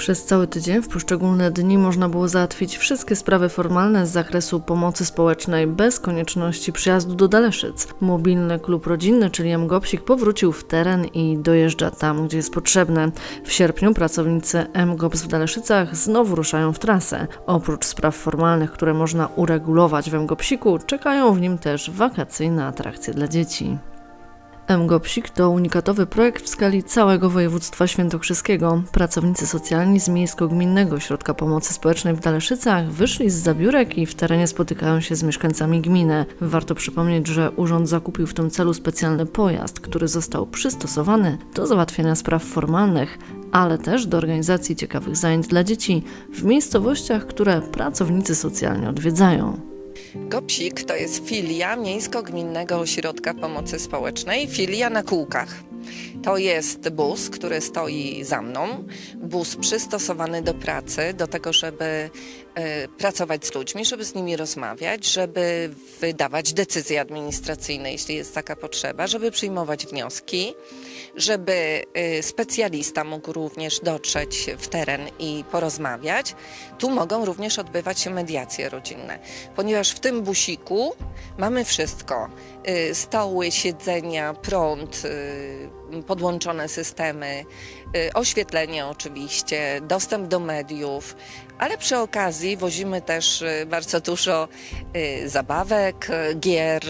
Przez cały tydzień w poszczególne dni można było załatwić wszystkie sprawy formalne z zakresu pomocy społecznej bez konieczności przyjazdu do Daleszyc. Mobilny klub rodzinny, czyli MGOPSik, powrócił w teren i dojeżdża tam, gdzie jest potrzebne. W sierpniu pracownicy MGOPS w Daleszycach znowu ruszają w trasę. Oprócz spraw formalnych, które można uregulować w MGOPSiku, czekają w nim też wakacyjne atrakcje dla dzieci. MGOPSik to unikatowy projekt w skali całego województwa świętokrzyskiego. Pracownicy socjalni z Miejsko-Gminnego Ośrodka Pomocy Społecznej w Daleszycach wyszli z zabiórek i w terenie spotykają się z mieszkańcami gminy. Warto przypomnieć, że urząd zakupił w tym celu specjalny pojazd, który został przystosowany do załatwiania spraw formalnych, ale też do organizacji ciekawych zajęć dla dzieci w miejscowościach, które pracownicy socjalni odwiedzają. GOPSIK to jest filia Miejsko-Gminnego Ośrodka Pomocy Społecznej, filia na kółkach. To jest bus, który stoi za mną, bus przystosowany do pracy, do tego, żeby e, pracować z ludźmi, żeby z nimi rozmawiać, żeby wydawać decyzje administracyjne, jeśli jest taka potrzeba, żeby przyjmować wnioski, żeby e, specjalista mógł również dotrzeć w teren i porozmawiać. Tu mogą również odbywać się mediacje rodzinne, ponieważ w tym busiku mamy wszystko. Y, Stoły, siedzenia, prąd, podłączone systemy, y, oświetlenie oczywiście, dostęp do mediów, ale przy okazji wozimy też y, bardzo dużo y, zabawek, gier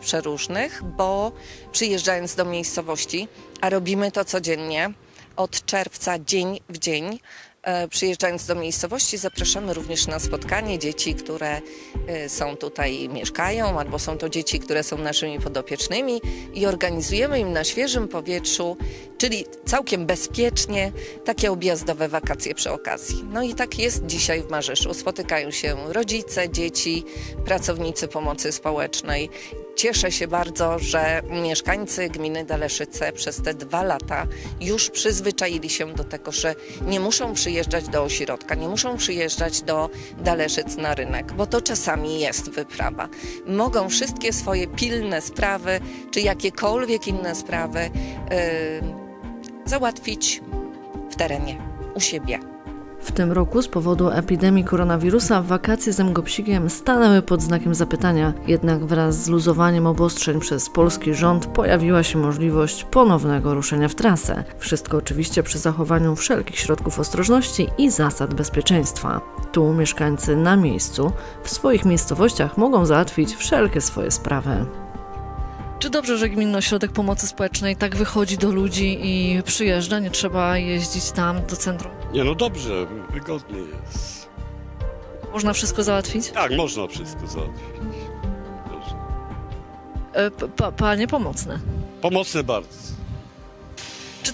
przeróżnych, bo przyjeżdżając do miejscowości, a robimy to codziennie, od czerwca dzień w dzień. E, Przyjeżdżając do miejscowości, zapraszamy również na spotkanie dzieci, które e, są tutaj, mieszkają, albo są to dzieci, które są naszymi podopiecznymi i organizujemy im na świeżym powietrzu, czyli całkiem bezpiecznie, takie objazdowe wakacje przy okazji. No i tak jest dzisiaj w Marzyszu. Spotykają się rodzice, dzieci, pracownicy pomocy społecznej. Cieszę się bardzo, że mieszkańcy gminy Daleszyce przez te dwa lata już przyzwyczaili się do tego, że nie muszą przyjeżdżać do ośrodka, nie muszą przyjeżdżać do Daleszyc na rynek, bo to czasami jest wyprawa. Mogą wszystkie swoje pilne sprawy, czy jakiekolwiek inne sprawy yy, załatwić w terenie, u siebie. W tym roku z powodu epidemii koronawirusa wakacje z Mgopsikiem stanęły pod znakiem zapytania. Jednak wraz z luzowaniem obostrzeń przez polski rząd pojawiła się możliwość ponownego ruszenia w trasę. Wszystko oczywiście przy zachowaniu wszelkich środków ostrożności i zasad bezpieczeństwa. Tu mieszkańcy na miejscu w swoich miejscowościach mogą załatwić wszelkie swoje sprawy. Czy dobrze, że Gminny Ośrodek Pomocy Społecznej tak wychodzi do ludzi i przyjeżdża? Nie trzeba jeździć tam do centrum? Nie no dobrze, wygodnie jest. Można wszystko załatwić? Tak, można wszystko załatwić. E, p- pa, panie pomocne. Pomocne bardzo.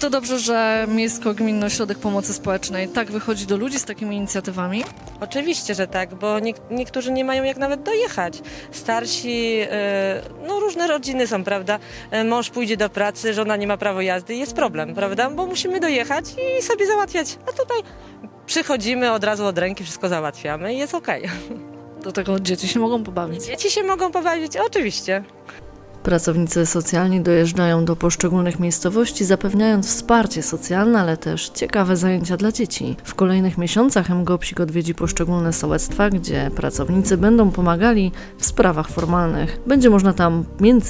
To dobrze, że Miejsko-Gminny Ośrodek Pomocy Społecznej tak wychodzi do ludzi z takimi inicjatywami? Oczywiście, że tak, bo niek- niektórzy nie mają jak nawet dojechać. Starsi, e, no różne rodziny są, prawda? E, Mąż pójdzie do pracy, żona nie ma prawa jazdy, jest problem, prawda? Bo musimy dojechać i sobie załatwiać. A tutaj przychodzimy od razu od ręki, wszystko załatwiamy i jest okej. Do tego dzieci się mogą pobawić. Dzieci się mogą pobawić, oczywiście. Pracownicy socjalni dojeżdżają do poszczególnych miejscowości, zapewniając wsparcie socjalne, ale też ciekawe zajęcia dla dzieci. W kolejnych miesiącach MGOPSIK odwiedzi poszczególne sołectwa, gdzie pracownicy będą pomagali w sprawach formalnych. Będzie można tam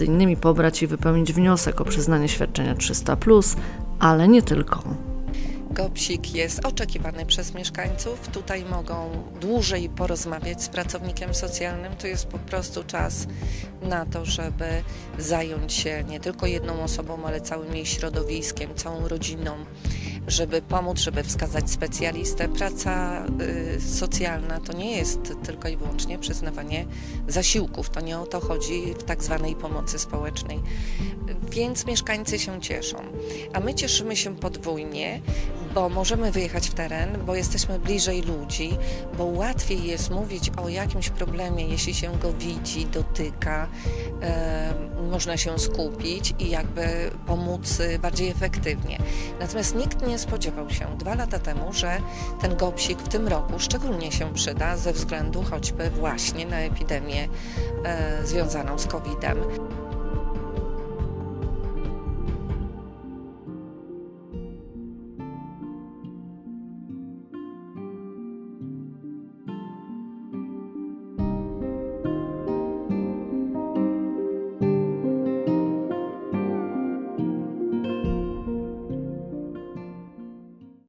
innymi pobrać i wypełnić wniosek o przyznanie świadczenia 300+, ale nie tylko. GOPSIK jest oczekiwany przez mieszkańców. Tutaj mogą dłużej porozmawiać z pracownikiem socjalnym. To jest po prostu czas na to, żeby zająć się nie tylko jedną osobą, ale całym jej środowiskiem, całą rodziną, żeby pomóc, żeby wskazać specjalistę. Praca y, socjalna to nie jest tylko i wyłącznie przyznawanie zasiłków. To nie o to chodzi w tak zwanej pomocy społecznej. Więc mieszkańcy się cieszą. A my cieszymy się podwójnie, bo możemy wyjechać w teren, bo jesteśmy bliżej ludzi, bo łatwiej jest mówić o jakimś problemie, jeśli się go widzi, dotyka, e, można się skupić i jakby pomóc bardziej efektywnie. Natomiast nikt nie spodziewał się dwa lata temu, że ten GOPSIK w tym roku szczególnie się przyda ze względu choćby właśnie na epidemię e, związaną z COVID-em.